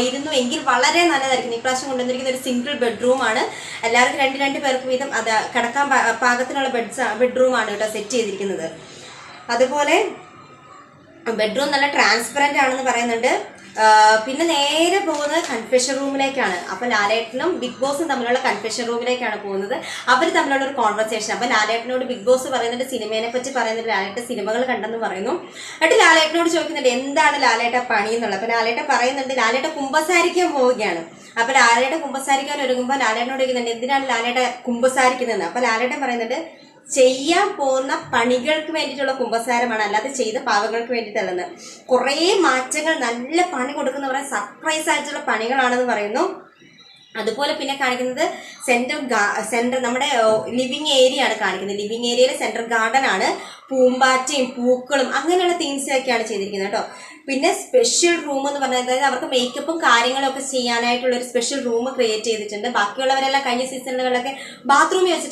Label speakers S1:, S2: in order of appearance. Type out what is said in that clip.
S1: ഇരുന്നു എങ്കിൽ വളരെ നല്ലതായിരിക്കും. ഇപ്രാവശ്യം കൊണ്ടുവന്നിരിക്കുന്ന ഒരു സിംഗിൾ ബെഡ്റൂം ആണ്. എല്ലാവർക്കും രണ്ട് രണ്ട് പേർക്ക് വീതം അത് കിടക്കാൻ പാകത്തിനുള്ള ബെഡ്സ് ബെഡ്റൂം ആണ് കേട്ടോ സെറ്റ് ചെയ്തിരിക്കുന്നത്. അതുപോലെ ബെഡ്റൂം നല്ല ട്രാൻസ്പെറന്റ് ആണെന്ന് പറയുന്നുണ്ട്. പിന്നെ നേരെ പോകുന്നത് കൺഫെഷൻ റൂമിലേക്കാണ് അപ്പൊ ലാലേട്ടനും ബിഗ് ബോസും തമ്മിലുള്ള കൺഫെഷൻ റൂമിലേക്കാണ് പോകുന്നത്. അവർ തമ്മിലുള്ള ഒരു കോൺവെർസേഷൻ അപ്പൊ ലാലേട്ടനോട് ബിഗ് ബോസ് പറയുന്നുണ്ട് സിനിമയെ പറ്റി പറയുന്നുണ്ട്. ലാലേട്ട സിനിമകൾ കണ്ടെന്ന് പറയുന്നു. എന്നിട്ട് ലാലേട്ടനോട് ചോദിക്കുന്നുണ്ട് എന്താണ് ലാലേട്ട പണി എന്നുള്ളത്? അപ്പൊ ലാലേട്ട പറയുന്നുണ്ട് ലാലേട്ട കുമ്പസാരിക്കാൻ പോവുകയാണ്. അപ്പൊ ലാലേട്ട കുമ്പസാരിക്കാൻ ഒരുങ്ങുമ്പോൾ ലാലേട്ടനോട് ചോദിക്കുന്നുണ്ട് എന്തിനാണ് ലാലേട്ട കുമ്പസാരിക്കുന്നത് അപ്പൊ ലാലേട്ടൻ പറയുന്നുണ്ട് ചെയ്യാൻ പോകുന്ന പണികൾക്ക് വേണ്ടിയിട്ടുള്ള കുംഭസാരമാണ് അല്ലാതെ ചെയ്ത പാവങ്ങൾക്ക് വേണ്ടിയിട്ടല്ലെന്ന്. കുറേ മാറ്റങ്ങൾ നല്ല പണി കൊടുക്കുന്ന പറയാൻ സർപ്രൈസ് ആയിട്ടുള്ള പണികളാണെന്ന് പറയുന്നു. അതുപോലെ പിന്നെ കാണിക്കുന്നത് സെൻട്രൽ സെൻട്രൽ നമ്മുടെ ലിവിങ് ഏരിയ ആണ് കാണിക്കുന്നത്. ലിവിങ് ഏരിയയിലെ സെൻട്രൽ ഗാർഡൻ ആണ്. പൂമ്പാറ്റയും പൂക്കളും അങ്ങനെയുള്ള തീംസൊക്കെയാണ് ചെയ്തിരിക്കുന്നത് കേട്ടോ. പിന്നെ സ്പെഷ്യൽ റൂം എന്ന് പറഞ്ഞാൽ അതായത് അവർക്ക് മേക്കപ്പും കാര്യങ്ങളൊക്കെ ചെയ്യാനായിട്ടുള്ള ഒരു സ്പെഷ്യൽ റൂം ക്രിയേറ്റ് ചെയ്തിട്ടുണ്ട്. ബാക്കിയുള്ളവരെല്ലാം കഴിഞ്ഞ സീസണുകളിലൊക്കെ ബാത്റൂമിൽ വെച്ചിട്ട്